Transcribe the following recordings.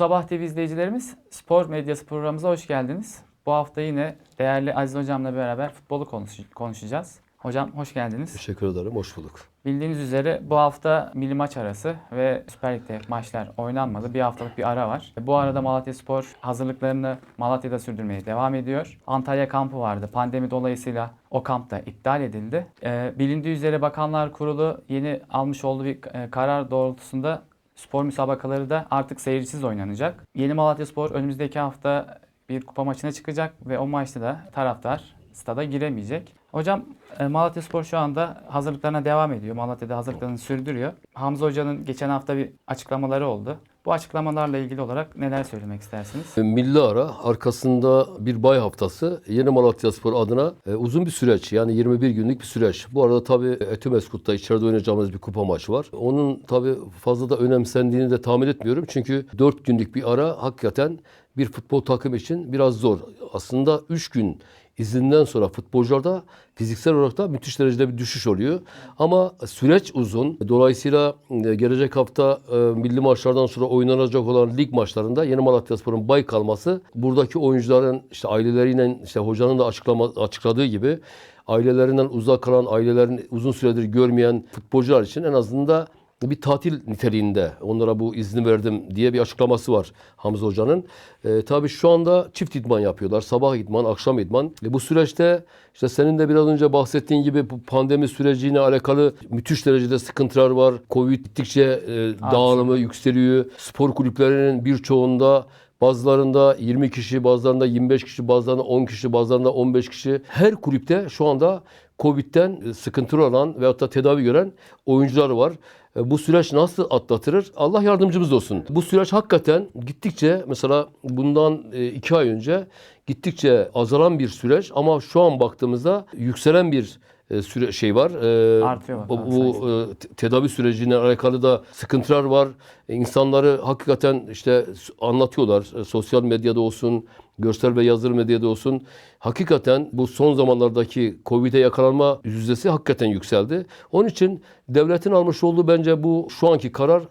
Sabah TV izleyicilerimiz Spor Medyası programımıza hoş geldiniz. Bu hafta yine değerli Aziz Hocam'la beraber futbolu konuş- konuşacağız. Hocam hoş geldiniz. Teşekkür ederim. Hoş bulduk. Bildiğiniz üzere bu hafta milli maç arası ve Süper Lig'de maçlar oynanmadı. Bir haftalık bir ara var. Bu arada Malatya Spor hazırlıklarını Malatya'da sürdürmeye devam ediyor. Antalya kampı vardı. Pandemi dolayısıyla o kamp da iptal edildi. Ee, bilindiği üzere Bakanlar Kurulu yeni almış olduğu bir e, karar doğrultusunda spor müsabakaları da artık seyircisiz oynanacak. Yeni Malatya Spor önümüzdeki hafta bir kupa maçına çıkacak ve o maçta da taraftar stada giremeyecek. Hocam e, Malatya Spor şu anda hazırlıklarına devam ediyor. Malatya'da hazırlıklarını sürdürüyor. Hamza Hoca'nın geçen hafta bir açıklamaları oldu. Bu açıklamalarla ilgili olarak neler söylemek istersiniz? Milli ara arkasında bir bay haftası Yeni Malatya Spor adına e, uzun bir süreç yani 21 günlük bir süreç. Bu arada tabii Etimeskut'ta içeride oynayacağımız bir kupa maçı var. Onun tabii fazla da önemsendiğini de tahmin etmiyorum. Çünkü 4 günlük bir ara hakikaten bir futbol takım için biraz zor. Aslında 3 gün izinden sonra futbolcularda fiziksel olarak da müthiş derecede bir düşüş oluyor. Ama süreç uzun. Dolayısıyla e, gelecek hafta e, milli maçlardan sonra oynanacak olan lig maçlarında Yeni Malatyaspor'un bay kalması buradaki oyuncuların işte aileleriyle işte hocanın da açıklama, açıkladığı gibi ailelerinden uzak kalan, ailelerin uzun süredir görmeyen futbolcular için en azından bir tatil niteliğinde onlara bu izni verdim diye bir açıklaması var Hamza Hoca'nın. E, tabii şu anda çift idman yapıyorlar. Sabah idman, akşam idman. E, bu süreçte işte senin de biraz önce bahsettiğin gibi bu pandemi süreciyle alakalı müthiş derecede sıkıntılar var. Covid gittikçe e, dağılımı yükseliyor. Spor kulüplerinin birçoğunda Bazılarında 20 kişi, bazılarında 25 kişi, bazılarında 10 kişi, bazılarında 15 kişi. Her kulüpte şu anda Covid'den e, sıkıntılı olan veyahut da tedavi gören oyuncular var. E, Bu süreç nasıl atlatılır? Allah yardımcımız olsun. Bu süreç hakikaten gittikçe mesela bundan e, iki ay önce gittikçe azalan bir süreç ama şu an baktığımızda yükselen bir süre şey var. E, Artıyor bu, bu e, te- tedavi sürecine alakalı da sıkıntılar var. E, İnsanları hakikaten işte anlatıyorlar. E, Sosyal medyada olsun, görsel ve yazılı medyada olsun. Hakikaten bu son zamanlardaki Covid'e yakalanma yüzdesi hakikaten yükseldi. Onun için devletin almış olduğu bence bu şu anki karar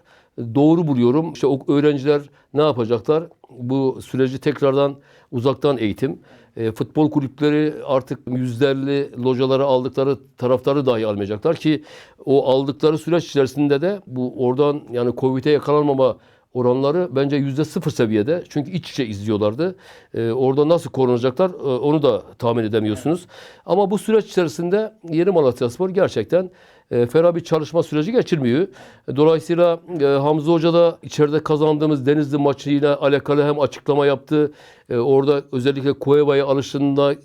doğru buluyorum. İşte o öğrenciler ne yapacaklar? Bu süreci tekrardan uzaktan eğitim. E, futbol kulüpleri artık yüzlerli locaları aldıkları taraftarı dahi almayacaklar ki o aldıkları süreç içerisinde de bu oradan yani Covid'e yakalanmama oranları bence yüzde sıfır seviyede. Çünkü iç içe izliyorlardı. E, orada nasıl korunacaklar e, onu da tahmin edemiyorsunuz. Ama bu süreç içerisinde Yeni Malatyaspor gerçekten e, ferah bir çalışma süreci geçirmiyor. Dolayısıyla e, Hamza Hoca da içeride kazandığımız Denizli maçıyla alakalı hem açıklama yaptı. E, orada özellikle Cueva'ya alışında, e,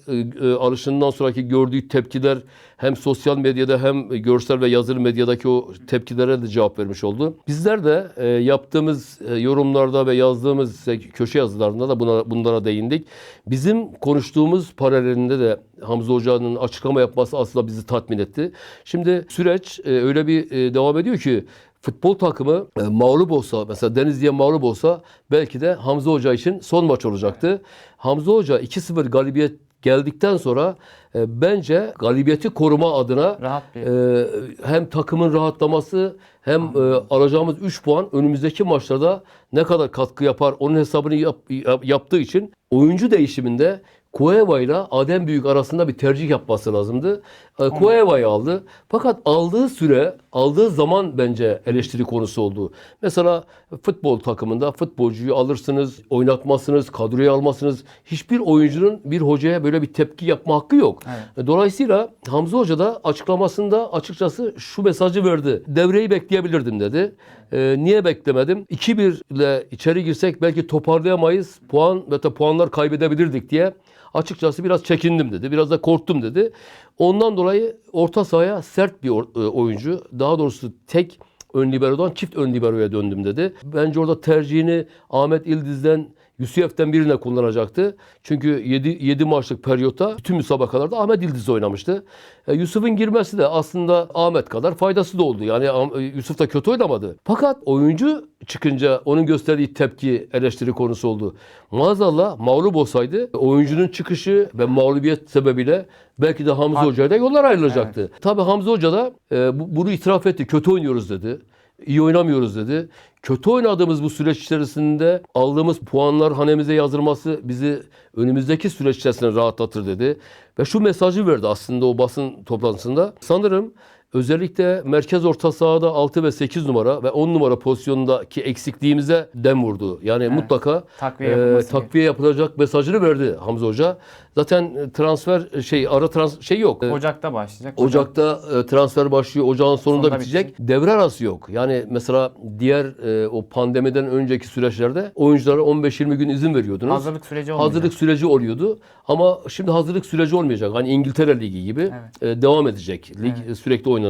e, alışından sonraki gördüğü tepkiler hem sosyal medyada hem görsel ve yazılı medyadaki o tepkilere de cevap vermiş oldu. Bizler de yaptığımız yorumlarda ve yazdığımız köşe yazılarında da buna bunlara değindik. Bizim konuştuğumuz paralelinde de Hamza Hoca'nın açıklama yapması aslında bizi tatmin etti. Şimdi süreç öyle bir devam ediyor ki futbol takımı e, mağlup olsa mesela Denizli'ye mağlup olsa belki de Hamza Hoca için son maç olacaktı. Hamza Hoca 2-0 galibiyet geldikten sonra e, bence galibiyeti koruma adına Rahat bir e, hem takımın rahatlaması hem e, alacağımız 3 puan önümüzdeki maçlarda ne kadar katkı yapar onun hesabını yap- yap- yaptığı için oyuncu değişiminde Cueva ile Adem Büyük arasında bir tercih yapması lazımdı. E, Cueva'yı aldı. Fakat aldığı süre, aldığı zaman bence eleştiri konusu oldu. Mesela futbol takımında futbolcuyu alırsınız, oynatmazsınız, kadroya almazsınız. Hiçbir oyuncunun bir hocaya böyle bir tepki yapma hakkı yok. Evet. Dolayısıyla Hamza Hoca da açıklamasında açıkçası şu mesajı verdi. Devreyi bekleyebilirdim dedi. Ee, niye beklemedim? 2-1 ile içeri girsek belki toparlayamayız. Puan ve puanlar kaybedebilirdik diye açıkçası biraz çekindim dedi. Biraz da korktum dedi. Ondan dolayı orta sahaya sert bir e, oyuncu. Daha doğrusu tek ön liberodan çift ön liberoya döndüm dedi. Bence orada tercihini Ahmet İldiz'den Yusuf'ten birine kullanacaktı. Çünkü 7, 7 maçlık periyotta bütün müsabakalarda Ahmet İldiz oynamıştı. E, Yusuf'un girmesi de aslında Ahmet kadar faydası da oldu. Yani Am- Yusuf da kötü oynamadı. Fakat oyuncu çıkınca onun gösterdiği tepki eleştiri konusu oldu. Maazallah mağlup olsaydı oyuncunun çıkışı ve mağlubiyet sebebiyle belki de Hamza Hoca'yla yollar ayrılacaktı. Tabii Hamza Hoca da e, bu- bunu itiraf etti. Kötü oynuyoruz dedi. İyi oynamıyoruz dedi. Kötü oynadığımız bu süreç içerisinde aldığımız puanlar hanemize yazılması bizi önümüzdeki süreç içerisinde rahatlatır dedi. Ve şu mesajı verdi aslında o basın toplantısında. Sanırım özellikle merkez orta sahada 6 ve 8 numara ve 10 numara pozisyonundaki eksikliğimize dem vurdu. Yani mutlaka Takviye e, takviye yapılacak mesajını verdi Hamza Hoca. Zaten e, transfer şey ara trans şey yok. E, Ocak'ta başlayacak. Ocak'ta e, transfer başlıyor. Ocağın sonunda Sonunda bitecek. bitecek. Devre arası yok. Yani mesela diğer e, o pandemiden önceki süreçlerde oyunculara 15-20 gün izin veriyordunuz. Hazırlık süreci olmayacak. Hazırlık süreci oluyordu. Ama şimdi hazırlık süreci olmayacak. Hani İngiltere Ligi gibi e, devam edecek. Lig e, sürekli oynanacak.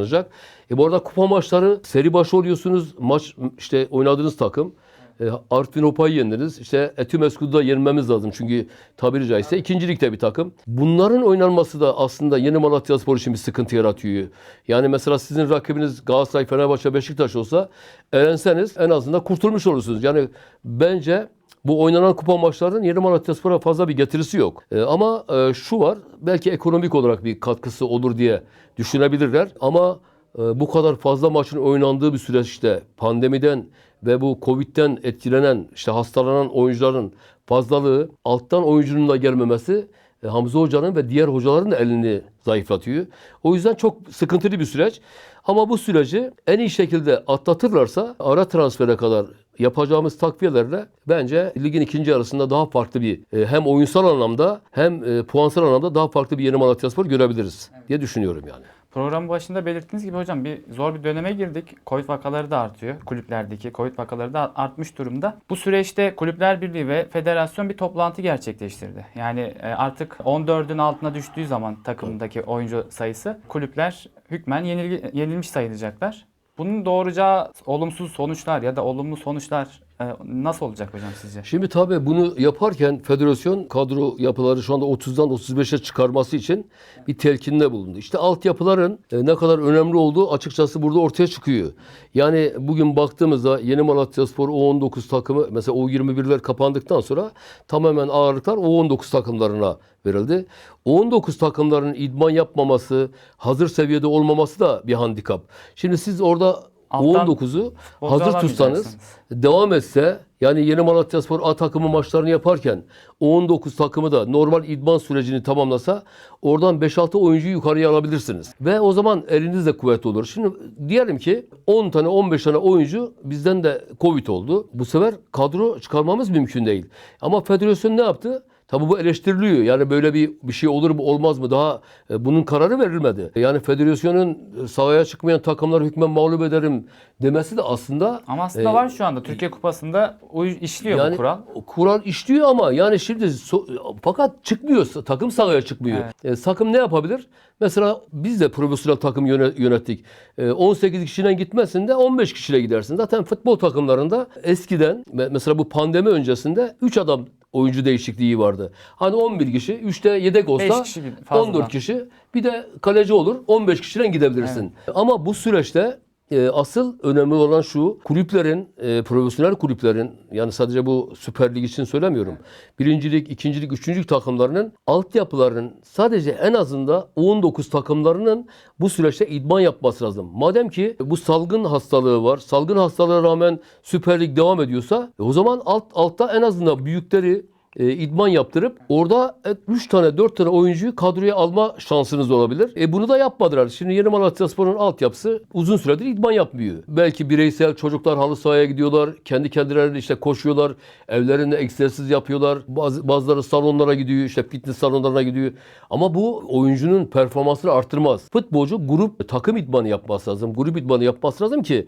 E bu arada kupa maçları seri başı oluyorsunuz. Maç işte oynadığınız takım e, Artvin yendiniz. İşte Etimesgut'u da yenmemiz lazım. Çünkü tabiri caizse ikinci ligde bir takım. Bunların oynanması da aslında yeni Malatya Spor için bir sıkıntı yaratıyor. Yani mesela sizin rakibiniz Galatasaray, Fenerbahçe, Beşiktaş olsa elenseniz en azından kurtulmuş olursunuz. Yani bence bu oynanan kupa maçlarının Yeni Malatyaspor'a fazla bir getirisi yok. Ee, ama e, şu var, belki ekonomik olarak bir katkısı olur diye düşünebilirler. Ama e, bu kadar fazla maçın oynandığı bir süreçte pandemiden ve bu Covid'den etkilenen, işte hastalanan oyuncuların fazlalığı, alttan oyuncunun da gelmemesi e, Hamza Hoca'nın ve diğer hocaların da elini zayıflatıyor. O yüzden çok sıkıntılı bir süreç. Ama bu süreci en iyi şekilde atlatırlarsa ara transfere kadar yapacağımız takviyelerle bence ligin ikinci yarısında daha farklı bir e, hem oyunsal anlamda hem e, puansal anlamda daha farklı bir yeni Malatyaspor görebiliriz diye düşünüyorum yani. Programın başında belirttiğiniz gibi hocam bir zor bir döneme girdik. Covid vakaları da artıyor. Kulüplerdeki Covid vakaları da artmış durumda. Bu süreçte Kulüpler Birliği ve federasyon bir toplantı gerçekleştirdi. Yani e, artık 14'ün altına düştüğü zaman takımdaki oyuncu sayısı kulüpler hükmen yenilgi, yenilmiş sayılacaklar. Bunun doğuracağı olumsuz sonuçlar ya da olumlu sonuçlar nasıl olacak hocam sizce? Şimdi tabii bunu yaparken federasyon kadro yapıları şu anda 30'dan 35'e çıkarması için bir telkinde bulundu. İşte altyapıların e, ne kadar önemli olduğu açıkçası burada ortaya çıkıyor. Yani bugün baktığımızda Yeni Malatyaspor U19 takımı mesela U21'ler kapandıktan sonra tamamen ağırlıklar U19 takımlarına verildi. U19 takımlarının idman yapmaması, hazır seviyede olmaması da bir handikap. Şimdi siz orada Alttan U19'u futbolcu hazır tutsanız devam etse yani Yeni Malatyaspor A takımı maçlarını yaparken U19 takımı da normal idman sürecini tamamlasa oradan 5-6 oyuncuyu yukarıya alabilirsiniz. Ve o zaman eliniz de kuvvetli olur. Şimdi diyelim ki 10 tane 15 tane oyuncu bizden de Covid oldu. Bu sefer kadro çıkarmamız mümkün değil. Ama federasyon ne yaptı? Tabii bu eleştiriliyor. Yani böyle bir bir şey olur mu olmaz mı? Daha e, bunun kararı verilmedi. Yani federasyonun e, sahaya çıkmayan takımları hükmen mağlup ederim demesi de aslında Ama aslında e, var şu anda Türkiye Kupası'nda uy- işliyor yani bu kural. Kural işliyor ama yani şimdi so- fakat çıkmıyor. Takım sahaya çıkmıyor. E, takım ne yapabilir? Mesela biz de profesyonel takım yöne- yönettik. E, 18 kişiyle gitmesin de 15 kişiyle gidersin. Zaten futbol takımlarında eskiden me- mesela bu pandemi öncesinde 3 adam oyuncu değişikliği vardı. Hani 11 kişi, 3'te yedek olsa kişi fazladan. 14 kişi, bir de kaleci olur. 15 kişiden gidebilirsin. Ama bu süreçte e, asıl önemli olan şu kulüplerin, e, profesyonel kulüplerin yani sadece bu Süper Lig için söylemiyorum. Birincilik, ikincilik, üçüncülük takımlarının altyapılarının sadece en azında 19 takımlarının bu süreçte idman yapması lazım. Madem ki bu salgın hastalığı var, salgın hastalığa rağmen Süper Lig devam ediyorsa e, o zaman alt altta en azından büyükleri e, idman yaptırıp orada 3 tane 4 tane oyuncuyu kadroya alma şansınız olabilir. E bunu da yapmadılar. Şimdi Yeni Malatyaspor'un altyapısı uzun süredir idman yapmıyor. Belki bireysel çocuklar halı sahaya gidiyorlar. Kendi kendilerine işte koşuyorlar. Evlerinde egzersiz yapıyorlar. Bazı, bazıları salonlara gidiyor. işte fitness salonlarına gidiyor. Ama bu oyuncunun performansını arttırmaz. Futbolcu grup takım idmanı yapması lazım. Grup idmanı yapması lazım ki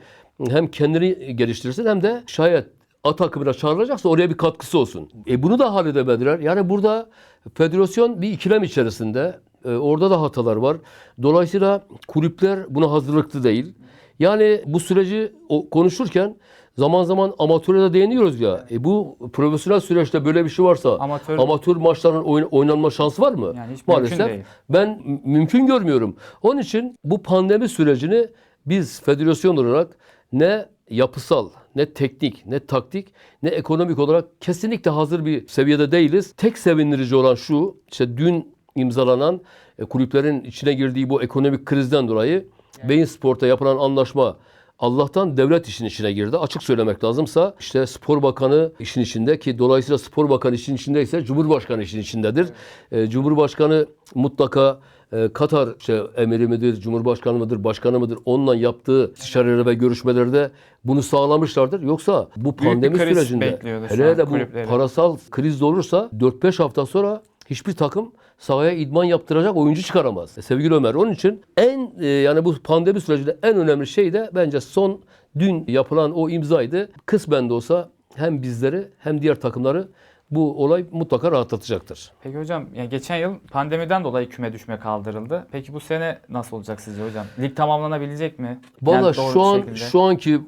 hem kendini geliştirsin hem de şayet A takımına çağrılacaksa oraya bir katkısı olsun. E bunu da halledemediler. Yani burada federasyon bir ikilem içerisinde. E, orada da hatalar var. Dolayısıyla kulüpler buna hazırlıklı değil. Yani bu süreci o- konuşurken zaman zaman amatöre de değiniyoruz ya. E bu profesyonel süreçte böyle bir şey varsa Amatör- amatör maçların oyn- oynanma şansı var mı? Yani hiç mümkün değil. Ben mümkün görmüyorum. Onun için bu pandemi sürecini biz federasyon olarak ne yapısal, ne teknik, ne taktik, ne ekonomik olarak kesinlikle hazır bir seviyede değiliz. Tek sevindirici olan şu, işte dün imzalanan e, kulüplerin içine girdiği bu ekonomik krizden dolayı Beyin Sport'a yapılan anlaşma Allah'tan devlet işin içine girdi. Açık söylemek lazımsa işte spor bakanı işin içinde ki dolayısıyla spor bakanı işin içindeyse Cumhurbaşkanı işin içindedir. E, Cumhurbaşkanı mutlaka e, Katar işte emiri midir, Cumhurbaşkanı mıdır, başkanı mıdır onunla yaptığı istişareler ve görüşmelerde bunu sağlamışlardır. Yoksa bu pandemi kriz sürecinde hele de bu kulüpleri. parasal kriz de olursa 4-5 hafta sonra hiçbir takım sahaya idman yaptıracak oyuncu çıkaramaz. E, Sevgili Ömer onun için en e, yani bu pandemi sürecinde en önemli şey de bence son dün yapılan o imzaydı. Kısmen de olsa hem bizleri hem diğer takımları bu olay mutlaka rahatlatacaktır. Peki hocam yani geçen yıl pandemiden dolayı küme düşme kaldırıldı. Peki bu sene nasıl olacak sizce hocam? Lig tamamlanabilecek mi? Valla Yani şu an şekilde. şu anki e,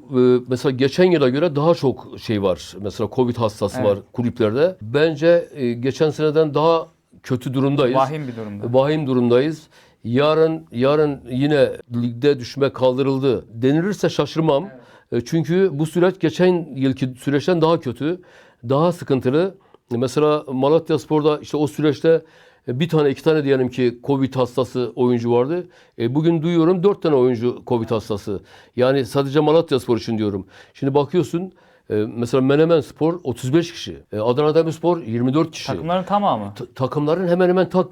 mesela geçen yıla göre daha çok şey var. Mesela Covid hastası Evet. var kulüplerde. Bence e, geçen seneden daha kötü durumdayız. vahim bir durumda. Vahim durumdayız. Yarın yarın yine ligde düşme kaldırıldı denilirse şaşırmam. E, Çünkü bu süreç geçen yılki süreçten daha kötü, daha sıkıntılı. Mesela Malatya Spor'da işte o süreçte e, bir tane iki tane diyelim ki Covid hastası oyuncu vardı. E, bugün duyuyorum dört tane oyuncu Covid hastası. Yani sadece Malatya Spor için diyorum. Şimdi bakıyorsun e, mesela Menemen Spor 35 kişi. E, Adana Demirspor 24 kişi Takımların tamamı. ta- takımların hemen hemen tak,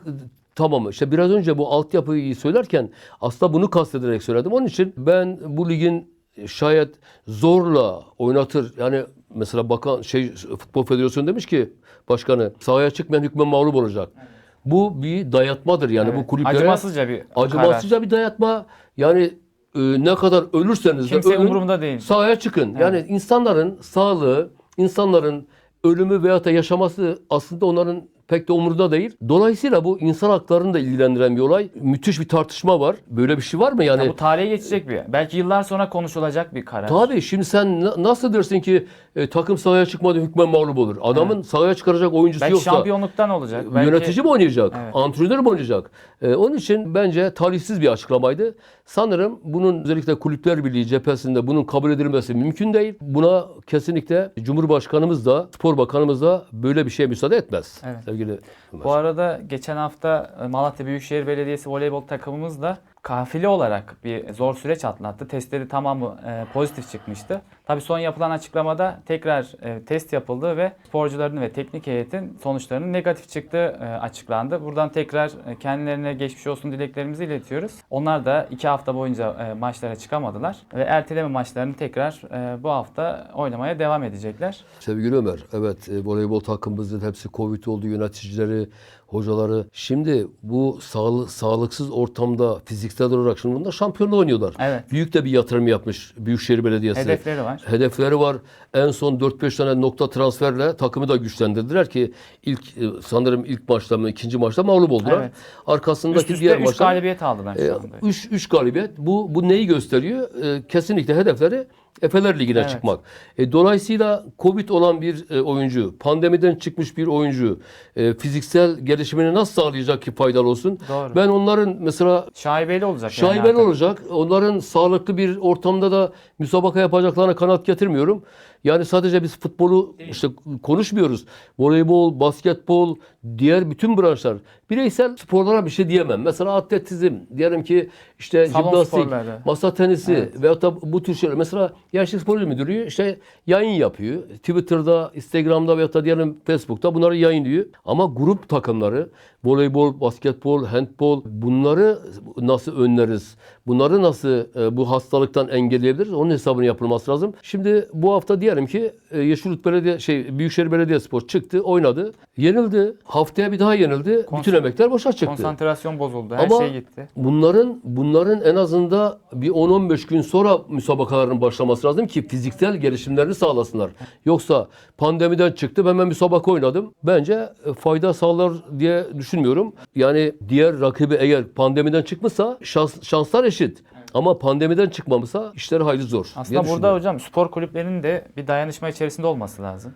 tamamı. İşte biraz önce bu altyapıyı söylerken aslında bunu kastederek söyledim. Onun için ben bu ligin şayet zorla oynatır yani mesela bakan şey futbol federasyonu demiş ki başkanı sahaya çıkmayan hükmen mağlup olacak. Bu bir dayatmadır yani bu Evet. kulüplere Acımasızca bir karar. acımasızca bir dayatma. Yani e, ne kadar ölürseniz de Kimse ölün, umurumda değil. Sahaya çıkın. Yani insanların sağlığı, insanların ölümü veyahut da yaşaması aslında onların pek de umurunda değil. Dolayısıyla bu insan haklarını da ilgilendiren bir olay. Müthiş bir tartışma var. Böyle bir şey var mı yani? Ya bu tarihe geçecek bir. Belki yıllar sonra konuşulacak bir karar. Tabii şimdi sen na- nasıl dersin ki e, takım sahaya çıkmadı hükmen mağlup olur. Adamın sahaya çıkaracak oyuncusu Belki yoksa şampiyonluktan olacak. Belki yönetici mi oynayacak? Evet. Antrenör mü oynayacak? E, onun için bence talihsiz bir açıklamaydı. Sanırım bunun özellikle Kulüpler Birliği cephesinde bunun kabul edilmesi mümkün değil. Buna kesinlikle Cumhurbaşkanımız da Spor Bakanımız da böyle bir şeye müsaade etmez. Evet. Ömer. Bu arada geçen hafta e, Malatya Büyükşehir Belediyesi voleybol takımımız da kafile olarak bir zor süreç atlattı. Testleri tamamı e, pozitif çıkmıştı. Tabii son yapılan açıklamada tekrar e, test yapıldı ve sporcuların ve teknik heyetin sonuçlarının negatif çıktığı e, açıklandı. Buradan tekrar e, kendilerine geçmiş olsun dileklerimizi iletiyoruz. Onlar da iki hafta boyunca e, maçlara çıkamadılar ve erteleme maçlarını tekrar e, bu hafta oynamaya devam edecekler. Sevgili Ömer, evet e, voleybol takımımızın hepsi Covid oldu, yöneticileri, hocaları. Şimdi bu sağlı, sağlıksız ortamda fiziksel olarak şimdi bunlar şampiyonluğa oynuyorlar. Evet. Büyük de bir yatırım yapmış Büyükşehir Belediyesi. Hedefleri var. Hedefleri var. En son 4-5 tane nokta transferle takımı da güçlendirdiler ki ilk e, sanırım ilk maçta mı ikinci maçta mağlup oldular. Evet. Arkasındaki Üst üste diğer 3 maçlar galibiyet aldılar şu anda. 3 3 galibiyet. Bu bu neyi gösteriyor? E, kesinlikle hedefleri Efeler Ligi'ne Evet. çıkmak. E, dolayısıyla Covid olan bir e, oyuncu, pandemiden çıkmış bir oyuncu e, fiziksel gelişimini nasıl sağlayacak ki faydalı olsun? Doğru. Ben onların mesela Şaibeli olacak. yani Şaibeli artık. olacak. Onların sağlıklı bir ortamda da müsabaka yapacaklarına kanat getirmiyorum. Yani sadece biz futbolu işte konuşmuyoruz. Voleybol, basketbol, diğer bütün branşlar. Bireysel sporlara bir şey diyemem. Mesela atletizm, diyelim ki işte Salon jimnastik, sporları. masa tenisi Evet. veyahut da bu tür şeyler. Mesela Gençlik Spor İl Müdürlüğü işte yayın yapıyor. Twitter'da, Instagram'da veyahut da diyelim Facebook'ta bunları yayınlıyor. Ama grup takımları, voleybol, basketbol, handbol bunları nasıl önleriz? Bunları nasıl e, bu hastalıktan engelleyebiliriz? Onun hesabını yapılması lazım. Şimdi bu hafta diyelim ki e, Yeşilyurt Belediye şey Büyükşehir Belediyespor çıktı, oynadı. Yenildi. Haftaya bir daha yenildi. Bütün emekler boşa çıktı. Konsantrasyon bozuldu. Her Ama şey gitti. bunların bunların en azında bir 10-15 gün sonra müsabakaların başlaması lazım ki fiziksel gelişimlerini sağlasınlar. Yoksa pandemiden çıktım hemen müsabaka oynadım. Bence e, fayda sağlar diye düşünmüyorum. Yani diğer rakibi eğer pandemiden çıkmışsa şans, şanslar eşit. Ama pandemiden çıkmamışsa işleri hayli zor. Aslında burada hocam spor kulüplerinin de bir dayanışma içerisinde olması lazım.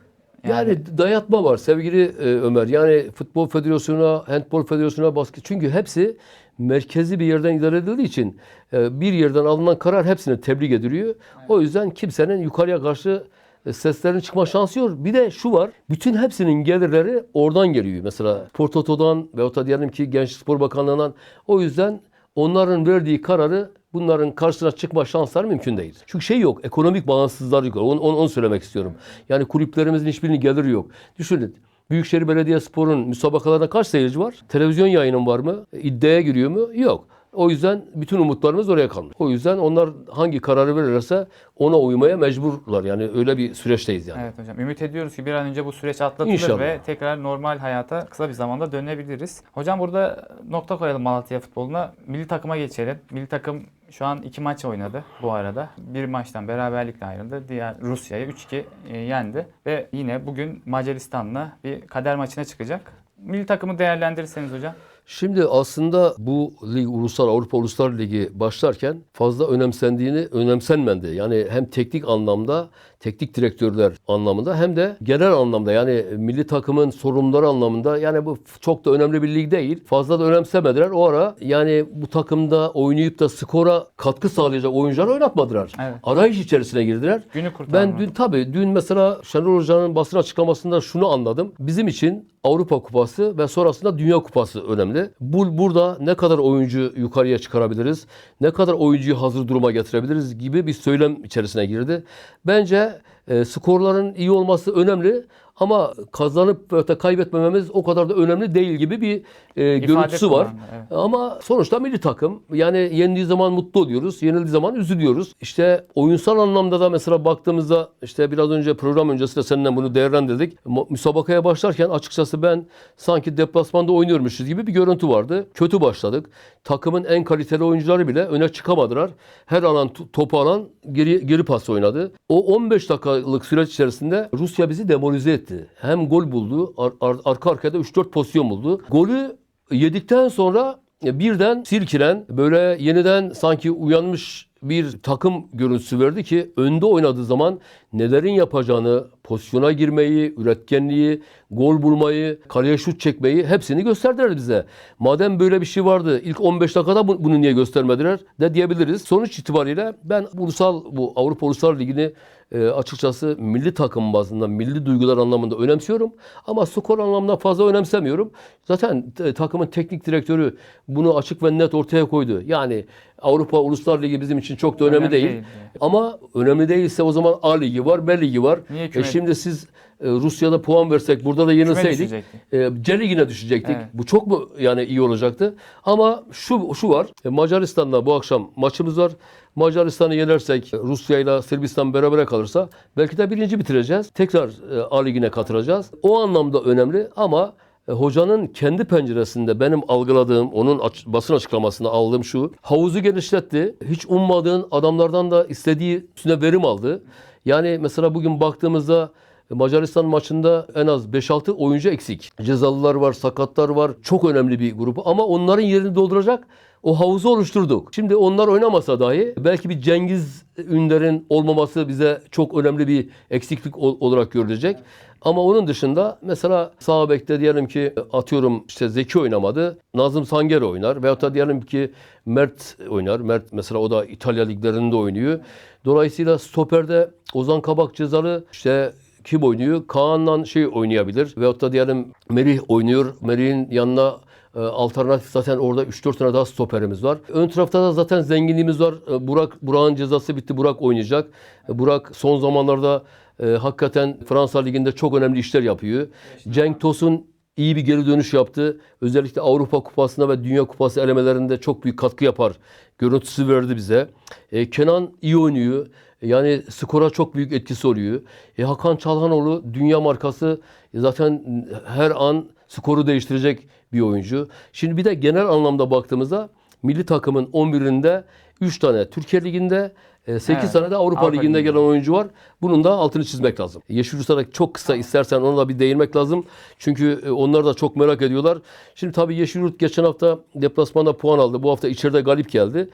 Yani, dayatma var sevgili e, Ömer. Yani futbol federasyonuna, handbol federasyonuna basket. Çünkü hepsi merkezi bir yerden idare edildiği için e, bir yerden alınan karar hepsine tebrik ediliyor. O yüzden kimsenin yukarıya karşı e, seslerinin çıkma şansı yok. Bir de şu var. Bütün hepsinin gelirleri oradan geliyor. Mesela Portoto'dan veyahut da diyelim ki Gençlik Spor Bakanlığı'ndan. O yüzden onların verdiği kararı bunların karşısına çıkma şansları mümkün değil. Çünkü şey yok, ekonomik bağımsızlıkları yok. Onu, onu, onu söylemek istiyorum. Yani kulüplerimizin hiçbirinin geliri yok. Düşünün. Büyükşehir Belediyespor'un müsabakalarında kaç seyirci var? Televizyon yayının var mı? İddiaya giriyor mu? Yok. O yüzden bütün umutlarımız oraya kalmış. O yüzden onlar hangi kararı verirlerse ona uymaya mecburlar. Yani öyle bir süreçteyiz yani. Evet hocam. Ümit ediyoruz ki bir an önce bu süreç atlatılır İnşallah. ve tekrar normal hayata kısa bir zamanda dönebiliriz. Hocam burada nokta koyalım Malatya futboluna. Milli takıma geçelim. Milli takım şu an iki maç oynadı bu arada. Bir maçtan beraberlikle ayrıldı. Diğer Rusya'yı 3-2 e, yendi. Ve yine bugün Macaristan'la bir kader maçına çıkacak. Milli takımı değerlendirirseniz hocam. Şimdi aslında bu lig ulusal Avrupa Uluslar Ligi başlarken fazla önemsendiğini önemsenmendi. Yani hem teknik anlamda, teknik direktörler anlamında hem de genel anlamda yani milli takımın sorumluları anlamında yani bu çok da önemli bir lig değil. Fazla da önemsemediler. O ara yani bu takımda oynayıp da skora katkı sağlayacak oyuncuları oynatmadılar. Evet. Arayış içerisine girdiler. Günü kurtarma. Ben dün tabii dün mesela Şenol Hoca'nın basın açıklamasında şunu anladım. Bizim için Avrupa Kupası ve sonrasında Dünya Kupası önemli. Bu burada ne kadar oyuncu yukarıya çıkarabiliriz, ne kadar oyuncuyu hazır duruma getirebiliriz gibi bir söylem içerisine girdi. Bence e, skorların iyi olması önemli ama kazanıp da kaybetmememiz o kadar da önemli değil gibi bir e, görüntüsü var. kullandı, evet. Ama sonuçta milli takım. Yani yendiği zaman mutlu oluyoruz, yenildiği zaman üzülüyoruz. İşte oyunsal anlamda da mesela baktığımızda işte biraz önce program öncesi de seninle bunu değerlendirdik. Müsabakaya başlarken açıkçası ben sanki deplasmanda oynuyormuşuz gibi bir görüntü vardı. Kötü başladık. Takımın en kaliteli oyuncuları bile öne çıkamadılar. Her alan topu alan geri, geri pas oynadı. O 15 dakikalık süreç içerisinde Rusya bizi demoralize etti. Hem gol buldu, ar- ar- arka arkaya da 3-4 pozisyon buldu. Golü yedikten sonra birden silkilen böyle yeniden sanki uyanmış bir takım görüntüsü verdi ki önde oynadığı zaman nelerin yapacağını, pozisyona girmeyi, üretkenliği, gol bulmayı, kaleye şut çekmeyi hepsini gösterdiler bize. Madem böyle bir şey vardı ilk 15 dakikada bu- bunu niye göstermediler de diyebiliriz. Sonuç itibariyle ben ulusal bu Avrupa Uluslar Ligi'ni e, açıkçası milli takım bazında, milli duygular anlamında önemsiyorum. Ama skor anlamında fazla önemsemiyorum. Zaten e, takımın teknik direktörü bunu açık ve net ortaya koydu. Yani Avrupa Uluslar Ligi bizim için çok da önemli, Önemli değil. değil. Ama önemli değilse o zaman A Ligi var, B Ligi var. Niye E şimdi siz e, Rusya'da puan versek, burada da yenilseydik e, C Ligi'ne düşecektik. Evet. Bu çok mu yani iyi olacaktı? Ama şu şu var. E, Macaristan'la bu akşam maçımız var. Macaristan'ı yenersek Rusya ile Sırbistan berabere kalırsa belki de birinci bitireceğiz. Tekrar e, A Ligi'ne katılacağız. O anlamda önemli ama e, hocanın kendi penceresinde benim algıladığım, onun aç- basın açıklamasında aldığım şu. Havuzu genişletti. Hiç ummadığın adamlardan da istediği üstüne verim aldı. Yani mesela bugün baktığımızda Macaristan maçında en az 5-6 oyuncu eksik. Cezalılar var, sakatlar var. Çok önemli bir grubu ama onların yerini dolduracak o havuzu oluşturduk. Şimdi onlar oynamasa dahi belki bir Cengiz Ünder'in olmaması bize çok önemli bir eksiklik ol- olarak görülecek. Ama onun dışında mesela sağ bekte diyelim ki atıyorum işte Zeki oynamadı. Nazım Sanger oynar. Veyahut da diyelim ki Mert oynar. Mert mesela o da İtalya liglerinde oynuyor. Dolayısıyla stoperde Ozan Kabak cezalı işte kim oynuyor? Kaan'la şey oynayabilir. Veyahut da diyelim Merih oynuyor. Merih'in yanına e, alternatif zaten orada 3-4 tane daha stoperimiz var. Ön tarafta da zaten zenginliğimiz var. E, Burak Burak'ın cezası bitti. Burak oynayacak. E, Burak son zamanlarda e, hakikaten Fransa Ligi'nde çok önemli işler yapıyor. Cenk Tosun iyi bir geri dönüş yaptı. Özellikle Avrupa Kupası'nda ve Dünya Kupası elemelerinde çok büyük katkı yapar. Görüntüsü verdi bize. E, Kenan iyi oynuyor. Yani skora çok büyük etkisi oluyor. E, Hakan Çalhanoğlu dünya markası E, zaten her an skoru değiştirecek bir oyuncu. Şimdi bir de genel anlamda baktığımızda milli takımın 11'inde 3 tane Türkiye Ligi'nde 8 Evet. tane de Avrupa, Avrupa Ligi'nde gelen oyuncu var. Bunun da altını çizmek lazım. Yeşil Uluslar'a çok kısa istersen ona da bir değinmek lazım. Çünkü e, onlar da çok merak ediyorlar. Şimdi tabii Yeşil Yurt geçen hafta deplasmanda puan aldı. Bu hafta içeride galip geldi.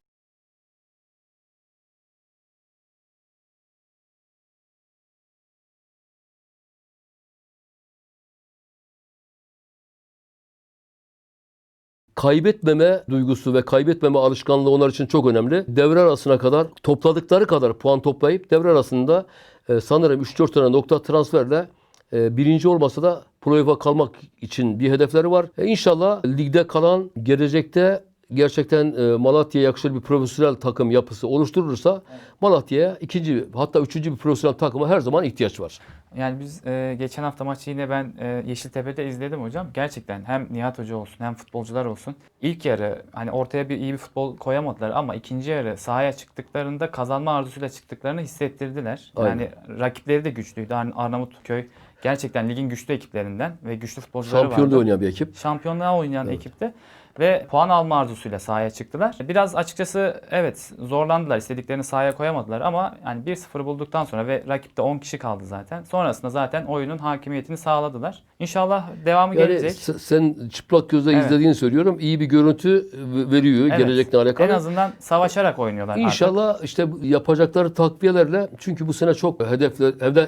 Kaybetmeme duygusu ve kaybetmeme alışkanlığı onlar için çok önemli. Devre arasına kadar topladıkları kadar puan toplayıp devre arasında e, sanırım 3-4 tane nokta transferle e, birinci olmasa da playoff'a kalmak için bir hedefleri var. E, inşallah ligde kalan gelecekte gerçekten e, Malatya'ya yakışır bir profesyonel takım yapısı oluşturulursa Malatya'ya ikinci hatta üçüncü bir profesyonel takıma her zaman ihtiyaç var. Yani biz e, geçen hafta maçı yine ben e, Yeşiltepe'de izledim hocam. Gerçekten hem Nihat Hoca olsun hem futbolcular olsun. İlk yarı hani ortaya bir iyi bir futbol koyamadılar ama ikinci yarı sahaya çıktıklarında kazanma arzusuyla çıktıklarını hissettirdiler. Aynen. Yani rakipleri de güçlüydü. Ar- Arnavutköy gerçekten ligin güçlü ekiplerinden ve güçlü futbolcuları Şampiyonda vardı. oynayan bir ekip. Şampiyonluğa oynayan Evet. ekipte ve puan alma arzusuyla sahaya çıktılar. Biraz açıkçası evet zorlandılar. istediklerini sahaya koyamadılar ama yani 1-0 bulduktan sonra ve rakipte 10 kişi kaldı zaten. Sonrasında zaten oyunun hakimiyetini sağladılar. İnşallah devamı Yani gelecek. se- sen çıplak gözle Evet. izlediğini söylüyorum. İyi bir görüntü veriyor Evet. gelecekle alakalı. En azından savaşarak oynuyorlar artık. İnşallah işte bu yapacakları takviyelerle çünkü bu sene çok hedef,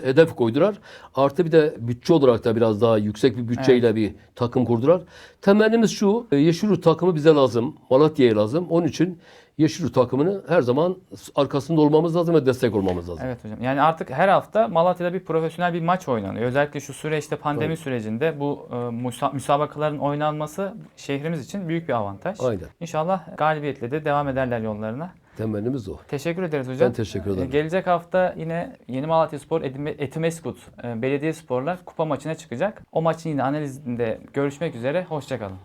hedef koydular. Artı bir de bütçe olarak da biraz daha yüksek bir bütçeyle bir takım kurdular. Temennimiz şu. e, Yeşilyurt takımı bize lazım. Malatya'ya lazım. Onun için Yeşilyurt takımını her zaman arkasında olmamız lazım ve destek olmamız lazım. Evet hocam. Yani artık her hafta Malatya'da bir profesyonel bir maç oynanıyor. Özellikle şu süreçte pandemi Tabii. sürecinde bu e, müsa- müsabakaların oynanması şehrimiz için büyük bir avantaj. Aynen. İnşallah galibiyetle de devam ederler yollarına. Temennimiz o. Teşekkür ederiz hocam. Ben teşekkür ederim. Ee, Gelecek hafta yine Yeni Malatya Spor Etimeskut e, Belediye Sporlar kupa maçına çıkacak. O maçın yine analizinde görüşmek üzere. Hoşçakalın.